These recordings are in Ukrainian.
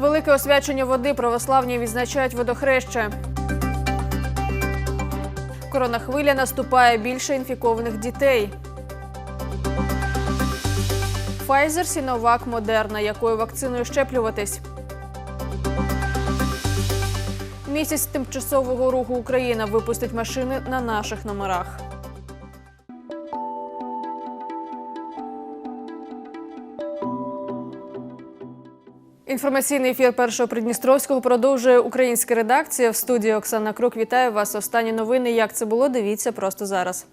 Велике освячення води православні відзначають водохреще. Коронахвиля наступає більше інфікованих дітей. Pfizer, Сіновак, Модерна. Якою вакциною щеплюватись? Місяць тимчасового руху Україна випустить машини на наших номерах. Інформаційний ефір першого Придністровського продовжує українська редакція. В студії Оксана Крук вітаю вас. Останні новини. Як це було? Дивіться просто зараз.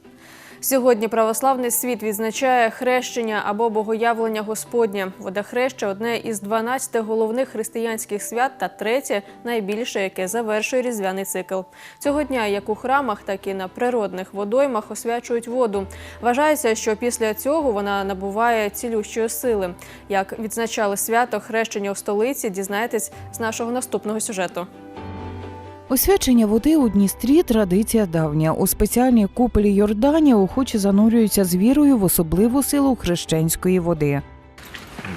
Сьогодні православний світ відзначає хрещення або богоявлення Господнє. Водохреща одне із 12 головних християнських свят та третє найбільше, яке завершує різдвяний цикл. Цього дня як у храмах, так і на природних водоймах освячують воду. Вважається, що після цього вона набуває цілющої сили. Як відзначали свято хрещення у столиці, дізнаєтесь з нашого наступного сюжету. Освячення води у Дністрі традиція давня. У спеціальній куполі Йордані охочі занурюються з вірою в особливу силу хрещенської води.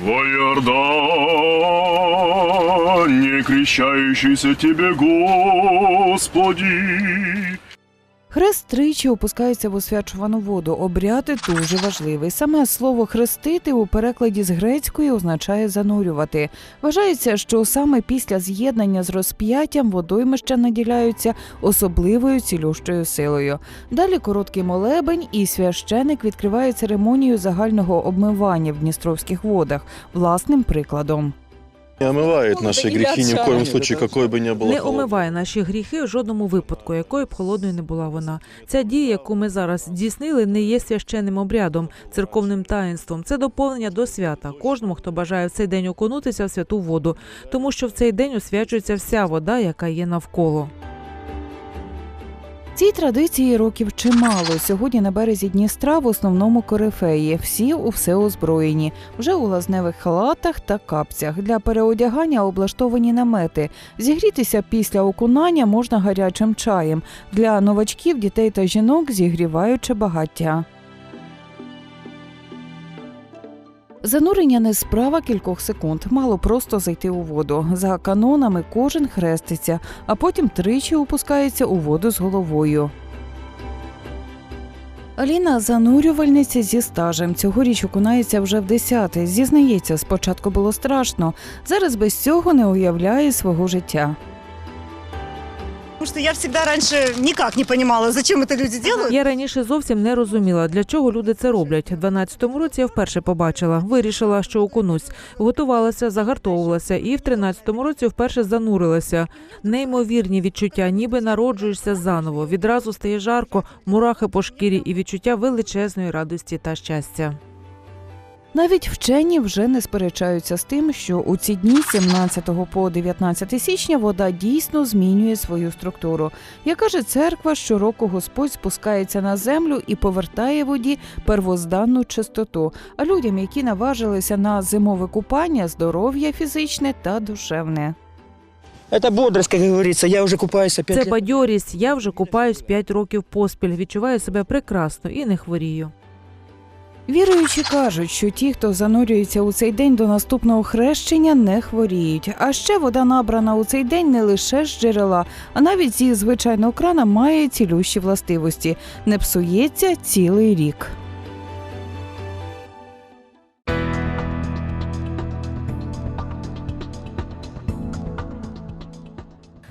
Во Йордані, крещающийся тебе, Господи. Хрест тричі опускається в освячувану воду. Обряд дуже важливий. Саме слово хрестити у перекладі з грецької означає занурювати. Вважається, що саме після з'єднання з розп'яттям водоймища наділяються особливою цілющою силою. Далі короткий молебень, і священик відкриває церемонію загального обмивання в дністровських водах власним прикладом. Не омывает наши грехи ни в коем случае, какой бы ни было не холод. омиває наші гріхи в жодному випадку, якою б холодною не була вона. Ця дія, яку ми зараз здійснили, не є священним обрядом, церковним таїнством. Це доповнення до свята. Кожному, хто бажає в цей день окунутися в святу воду, тому що в цей день освячується вся вода, яка є навколо. Цій традиції років чимало. Сьогодні на березі Дністра в основному корифеї. Всі у все озброєні, вже у лазневих халатах та капцях. Для переодягання облаштовані намети. Зігрітися після окунання можна гарячим чаєм. Для новачків, дітей та жінок зігріваючи багаття. Занурення не справа кількох секунд. Мало просто зайти у воду. За канонами кожен хреститься, а потім тричі опускається у воду з головою. Аліна занурювальниця зі стажем. Цьогоріч окунається вже в десяте. Зізнається, спочатку було страшно. Зараз без цього не уявляє свого життя. Потому что я всегда раньше никак не понимала, зачем это люди делают. Я раніше зовсім не розуміла, для чого люди це роблять. В 12-му році я вперше побачила, вирішила, що окунусь, готувалася, загартовувалася, і в 13-му році вперше занурилася. Неймовірні відчуття, ніби народжуєшся заново. Відразу стає жарко, мурахи по шкірі і відчуття величезної радості та щастя. Навіть вчені вже не сперечаються з тим, що у ці дні, 17 по 19 січня, вода дійсно змінює свою структуру. Як каже церква, щороку Господь спускається на землю і повертає воді первозданну чистоту. А людям, які наважилися на зимове купання, здоров'я фізичне та душевне. Это бодрость, как говорится. Я уже купаюсь опять. Це бадьорість. Я вже купаюсь 5 років поспіль. Відчуваю себе прекрасно і не хворію. Віруючі кажуть, що ті, хто занурюється у цей день до наступного хрещення, не хворіють. А ще вода набрана у цей день не лише з джерела, а навіть зі звичайного крана має цілющі властивості, не псується цілий рік.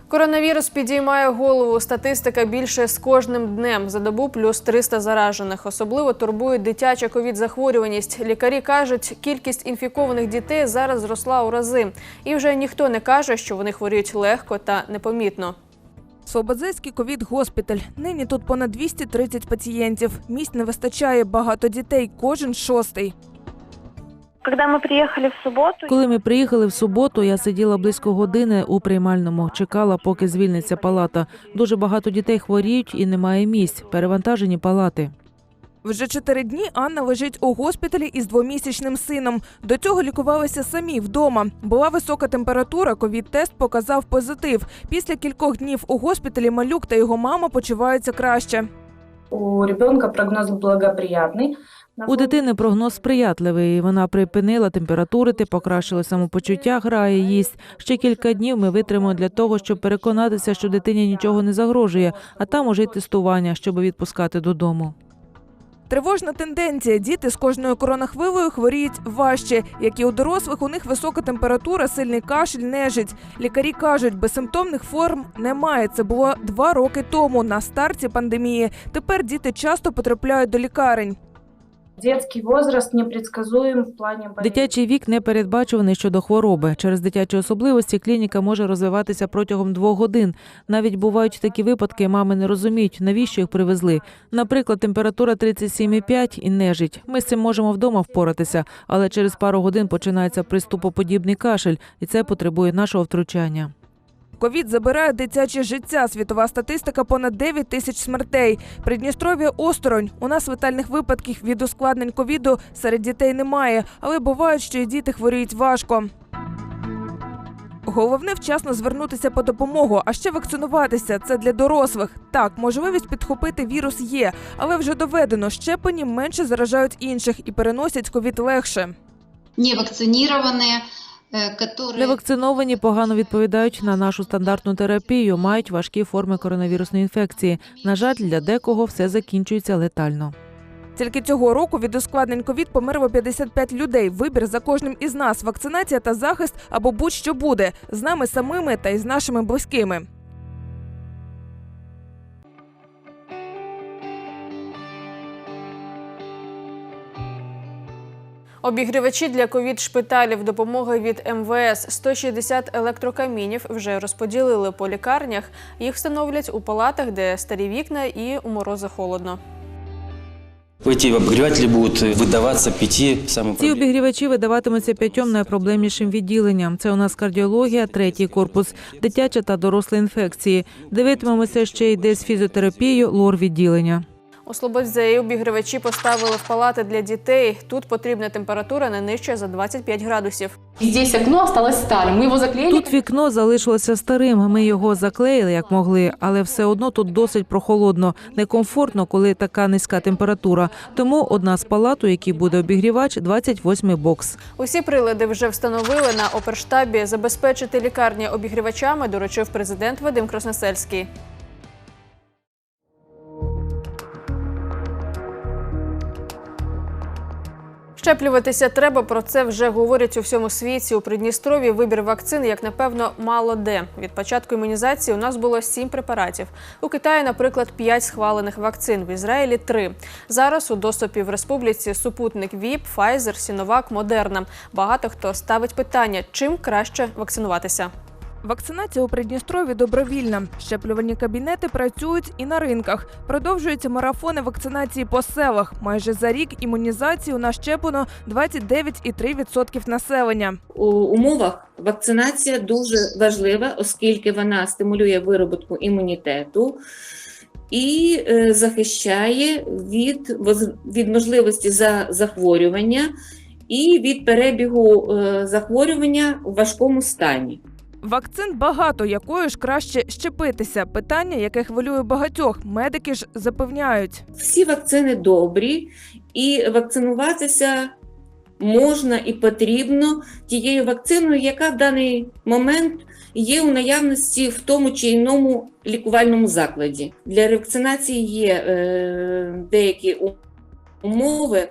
Коронавірус підіймає голову. Статистика більше з кожним днем. За добу плюс 300 заражених. Особливо турбує дитяча ковід-захворюваність. Лікарі кажуть, кількість інфікованих дітей зараз зросла у рази. І вже ніхто не каже, що вони хворіють легко та непомітно. Слободзейський ковід-госпіталь. Нині тут понад 230 пацієнтів. Місць не вистачає багато дітей, кожен шостий. Коли ми приїхали в суботу, я сиділа близько години у приймальному, чекала, поки звільниться палата. Дуже багато дітей хворіють і немає місць. Перевантажені палати. Вже чотири дні Анна лежить у госпіталі із двомісячним сином. До цього лікувалися самі вдома. Була висока температура, ковід-тест показав позитив. Після кількох днів у госпіталі малюк та його мама почуваються краще. У ребенка прогноз благоприятный. У дитини прогноз сприятливий. Вона припинила температурити, покращила самопочуття, грає, їсть. Ще кілька днів ми витримаємо для того, щоб переконатися, що дитині нічого не загрожує, а там уже й тестування, щоб відпускати додому. Тривожна тенденція. Діти з кожною коронахвилою хворіють важче. Як і у дорослих, у них висока температура, сильний кашель, нежить. Лікарі кажуть, безсимптомних форм немає. Це було два роки тому на старті пандемії. Тепер діти часто потрапляють до лікарень. Детский возраст непредсказуем в болезни. Дитячий вік не передбачуваний щодо хвороби. Через дитячі особливості клініка може розвиватися протягом двох годин. Навіть бувають такі випадки, мами не розуміють, навіщо їх привезли. Наприклад, температура 37,5 і нежить. Ми з цим можемо вдома впоратися, але через пару годин починається приступоподібний кашель, і це потребує нашого втручання. Ковід забирає дитяче життя. Світова статистика понад 9 тисяч смертей. Придністров'я осторонь. У нас летальних випадків від ускладнень ковіду серед дітей немає, але бувають, що і діти хворіють важко. Головне вчасно звернутися по допомогу, а ще вакцинуватися. Це для дорослих. Так, можливість підхопити вірус є, але вже доведено, щеплені менше заражають інших і переносять ковід легше. невакцинированные, э, которые... Невакциновані погано відповідають на нашу стандартну терапію, мають важкі форми коронавірусної інфекції. На жаль, для декого все закінчується летально. Тільки цього року від ускладнень ковід померло 55 людей. Вибір за кожним із нас вакцинація та захист або будь-що буде з нами самими та із нашими близькими. Обігрівачі для ковід-шпиталів допомоги від МВС 160 електрокамінів вже розподілили по лікарнях. Їх встановлять у палатах, де старі вікна і у морози холодно. Эти обогреватели будут выдаваться пяти самым Ці обігрівачі видаватимуться п'ятьом найпроблемнішим відділенням. Це у нас кардіологія, третій корпус, дитяча та доросла інфекції. Дивитимемося ще й десь фізіотерапію, лор відділення. У Слободзеї обігрівачі поставили в палати для дітей. Тут потрібна температура не нижче за 25 градусів. Здесь окно осталось старым. Мы его заклеили. Тут вікно залишилося старим. Ми його заклеїли як могли, але все одно тут досить прохолодно, некомфортно, коли така низька температура. Тому одна з палат, у якій буде обігрівач, 28 бокс. Усі прилади вже встановили на оперштабі. Забезпечити лікарні обігрівачами доручив президент Вадим Красносельський. Щеплюватися треба. Про це вже говорять у всьому світі. У Придністрові вибір вакцин, як напевно, мало де. Від початку імунізації у нас було сім препаратів. У Китаї, наприклад, п'ять схвалених вакцин. В Ізраїлі три. Зараз у доступі в республіці супутник ВІП, Pfizer, Сіновак, Модерна. Багато хто ставить питання, чим краще вакцинуватися. Вакцинація у Придністрові добровільна. Щеплювальні кабінети працюють і на ринках. Продовжуються марафони вакцинації по селах. Майже за рік імунізації у нас щеплено 29,3% населення. у умовах вакцинація дуже важлива, оскільки вона стимулює вироботку імунітету і е, захищає від, від можливості за захворювання і від перебігу е, захворювання у важкому стані. Вакцин багато, якою ж краще щепитися. Питання, яке хвилює багатьох. Медики ж запевняють. Всі вакцини добрі, і вакцинуватися можна і потрібно тією вакциною, яка в даний момент є у наявності в тому чи іному лікувальному закладі. Для ревакцинації є е, деякі умови.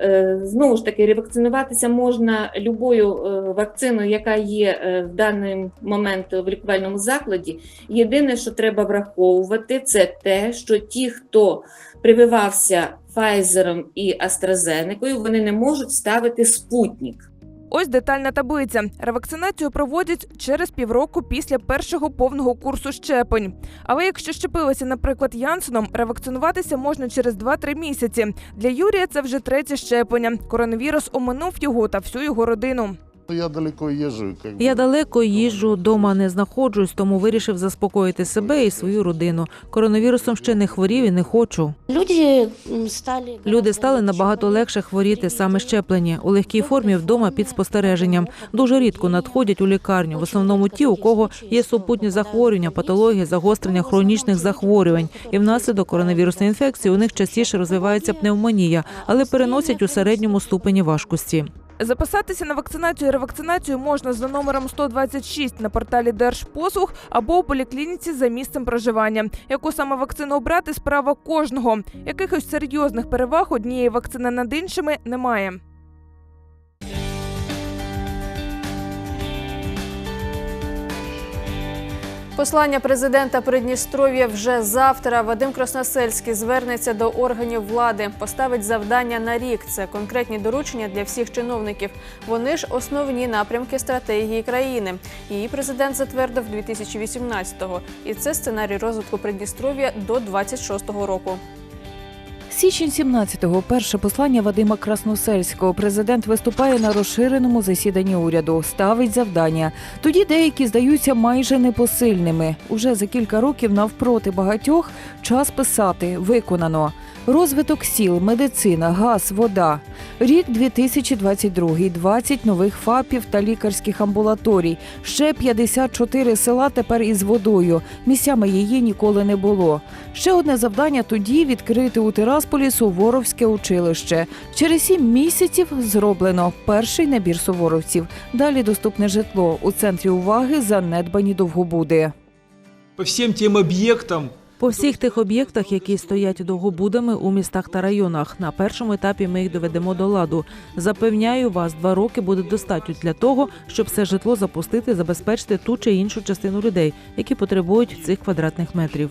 Е, Знову ж таки, ревакцинуватися можна любою е, вакциною, яка є е, в даний момент в лікувальному закладі. Єдине, що треба враховувати, це те, що ті, хто прививався Pfizer і AstraZeneca, вони не можуть ставити спутник. Ось детальна таблиця. Ревакцинацію проводять через півроку після першого повного курсу щеплень. Але якщо щепилися, наприклад, Янсеном, ревакцинуватися можна через 2-3 місяці. Для Юрія це вже третє щеплення. Коронавірус оминув його та всю його родину. Я далеко езжу. Как. Я далеко їжджу, дома не знаходжусь, тому вирішив заспокоїти себе і свою родину. Коронавірусом ще не хворів і не хочу. Люди стали... Люди стали набагато легше хворіти саме щеплені у легкій формі вдома під спостереженням. Дуже рідко надходять у лікарню. В основному ті, у кого є супутні захворювання, патології, загострення хронічних захворювань. І внаслідок коронавірусної інфекції у них частіше розвивається пневмонія, але переносять у середньому ступені важкості. Записатися на вакцинацію і ревакцинацію можна за номером 126 на порталі Держпослуг або у поліклініці за місцем проживання. Яку саме вакцину обрати справа кожного. Якихось серйозних переваг однієї вакцини над іншими немає. Послання президента Придністров'я вже завтра. Вадим Красносельський звернеться до органів влади, поставить завдання на рік. Це конкретні доручення для всіх чиновників. Вони ж основні напрямки стратегії країни. Її президент затвердив 2018-го. І це сценарій розвитку Придністров'я до 26-го року. Січень 17-го – перше послання Вадима Красносельського. Президент виступає на розширеному засіданні уряду, ставить завдання. Тоді деякі здаються майже непосильними. Уже за кілька років навпроти багатьох час писати виконано. Розвиток сіл, медицина, газ, вода. Рік 2022 – 20 нових ФАПів та лікарських амбулаторій. Ще 54 села тепер із водою. Місцями її ніколи не було. Ще одне завдання тоді відкрити у Тирасполі Суворовське училище. Через сім місяців зроблено перший набір суворовців. Далі доступне житло. У центрі уваги занедбані довгобуди. По всем тем объектам, По всіх тих об'єктах, які стоять довгобудами у містах та районах, на першому етапі ми їх доведемо до ладу. Запевняю вас, два роки буде достатньо для того, щоб все житло запустити, забезпечити ту чи іншу частину людей, які потребують цих квадратних метрів.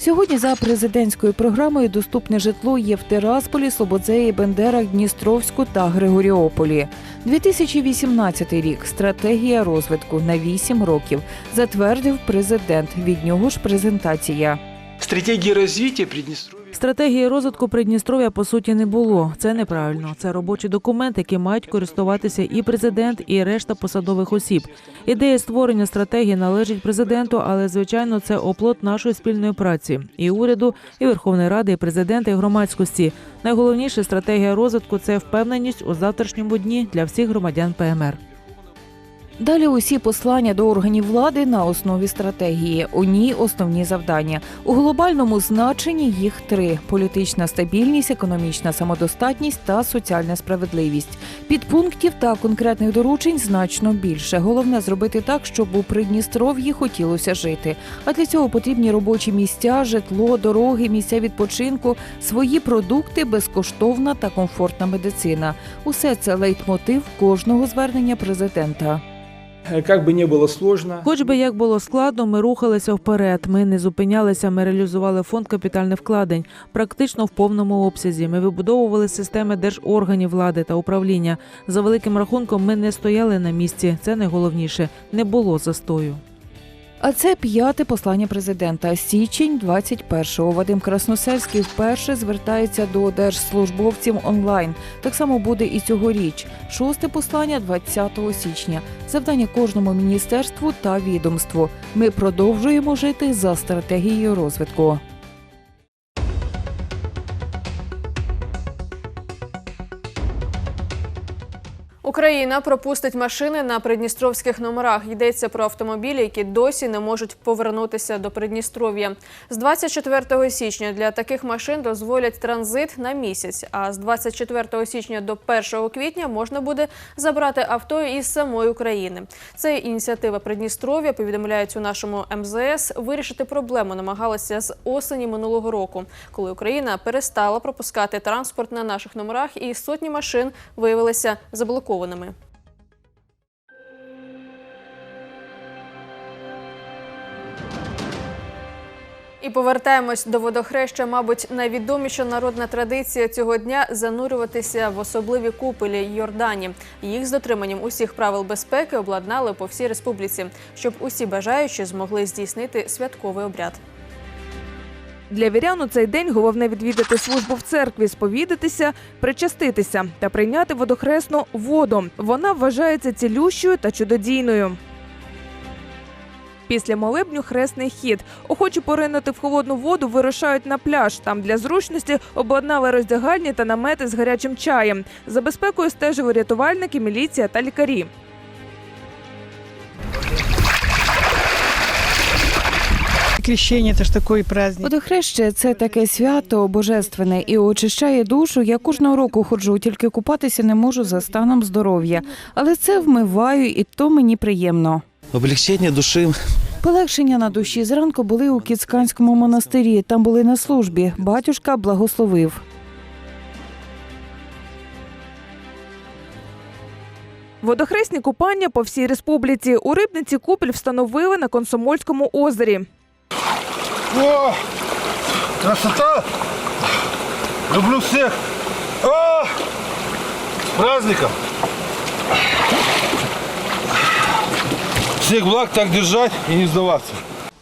Сьогодні за президентською програмою доступне житло є в Тирасполі, Слободзеї, Бендерах, Дністровську та Григоріополі. 2018 рік стратегія розвитку на 8 років затвердив президент. Від нього ж презентація. Стратегія розвитку Приднестровья Стратегії розвитку Придністров'я по суті не було. Це неправильно. Це робочий документ, яким мають користуватися і президент, і решта посадових осіб. Ідея створення стратегії належить президенту, але звичайно це оплот нашої спільної праці і уряду, і Верховної Ради, і президента, і громадськості. Найголовніше стратегія розвитку це впевненість у завтрашньому дні для всіх громадян ПМР. Далі усі послання до органів влади на основі стратегії. У ній основні завдання. У глобальному значенні їх три: політична стабільність, економічна самодостатність та соціальна справедливість. Підпунктів та конкретних доручень значно більше. Головне зробити так, щоб у Придністров'ї хотілося жити. А для цього потрібні робочі місця, житло, дороги, місця відпочинку, свої продукти, безкоштовна та комфортна медицина. Усе це лейтмотив кожного звернення президента. Э, Как бы не было сложно, Хоч би як було складно, ми рухалися вперед. Ми не зупинялися. Ми реалізували фонд капітальних вкладень практично в повному обсязі. Ми вибудовували системи держорганів влади та управління. За великим рахунком, ми не стояли на місці. Це найголовніше. Не було застою. А це п'яте послання президента. Січень 21-го. Вадим Красносельський вперше звертається до держслужбовців онлайн. Так само буде і цьогоріч. Шосте послання 20 січня. Завдання кожному міністерству та відомству. Ми продовжуємо жити за стратегією розвитку. Україна пропустить машини на придністровських номерах. Йдеться про автомобілі, які досі не можуть повернутися до Придністров'я. З 24 січня для таких машин дозволять транзит на місяць. А з 24 січня до 1 квітня можна буде забрати авто із самої України. Це ініціатива Придністров'я. Повідомляють у нашому МЗС. Вирішити проблему намагалися з осені минулого року, коли Україна перестала пропускати транспорт на наших номерах, і сотні машин виявилися заблокованими. І повертаємось до водохреща. Мабуть, найвідоміша народна традиція цього дня занурюватися в особливі купелі Йордані. Їх з дотриманням усіх правил безпеки обладнали по всій республіці, щоб усі бажаючі змогли здійснити святковий обряд. Для вірян у цей день головне відвідати службу в церкві, сповідатися, причаститися та прийняти водохресну воду. Вона вважається цілющою та чудодійною. Після молебню хресний хід. Охочі поринути в холодну воду вирушають на пляж. Там для зручності обладнали роздягальні та намети з гарячим чаєм. За безпекою стежили рятувальники, міліція та лікарі. Крещение это ж такой праздник. Водохреще це таке свято божественне і очищає душу. Я кожного року ходжу, тільки купатися не можу за станом здоров'я. Але це вмиваю, і то мені приємно. Облегчение души. Полегшення на душі зранку були у Кіцканському монастирі. Там були на службі. Батюшка благословив. Водохресні купання по всій республіці. У рибниці купель встановили на Комсомольському озері. О, красота! Люблю всех! О, с праздником! Всех благ так держать и не сдаваться.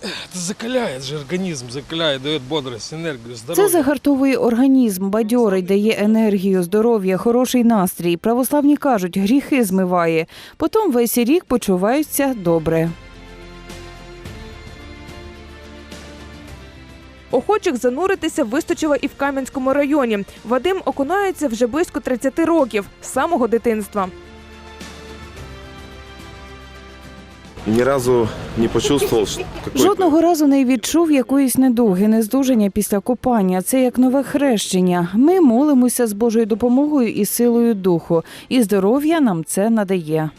Это закаляет же организм, закаляет, дает бодрость, энергию, здоровье. Це загартовує організм, бадьорить, дає енергію, здоров'я, хороший настрій. Православні кажуть, гріхи змиває. Потім весь рік почуваються добре. Охочих зануритися вистачило і в Кам'янському районі. Вадим окунається вже близько 30 років з самого дитинства. Ни разу не почувствовал, что. Жодного разу не відчув якоїсь недуги, нездужання після купання. Це як нове хрещення. Ми молимося з Божою допомогою і силою духу, і здоров'я нам це надає.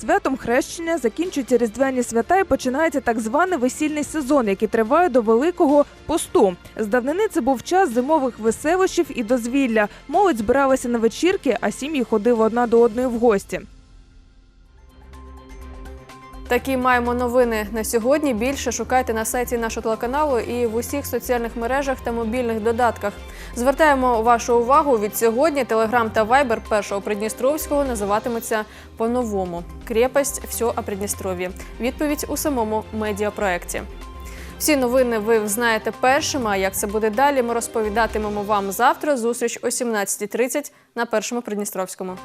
Святом хрещення закінчуються різдвяні свята і починається так званий весільний сезон, який триває до Великого посту. З давнини це був час зимових веселощів і дозвілля. Молодь збиралася на вечірки, а сім'ї ходили одна до одної в гості. Такі маємо новини на сьогодні. Більше шукайте на сайті нашого телеканалу і в усіх соціальних мережах та мобільних додатках. Звертаємо вашу увагу від сьогодні. Телеграм та Вайбер першого Придністровського називатимуться по-новому. Крепость все о Придністров'ї. Відповідь у самому медіапроекті. Всі новини ви знаєте першими. А як це буде далі? Ми розповідатимемо вам завтра. Зустріч о 17.30 на першому Придністровському.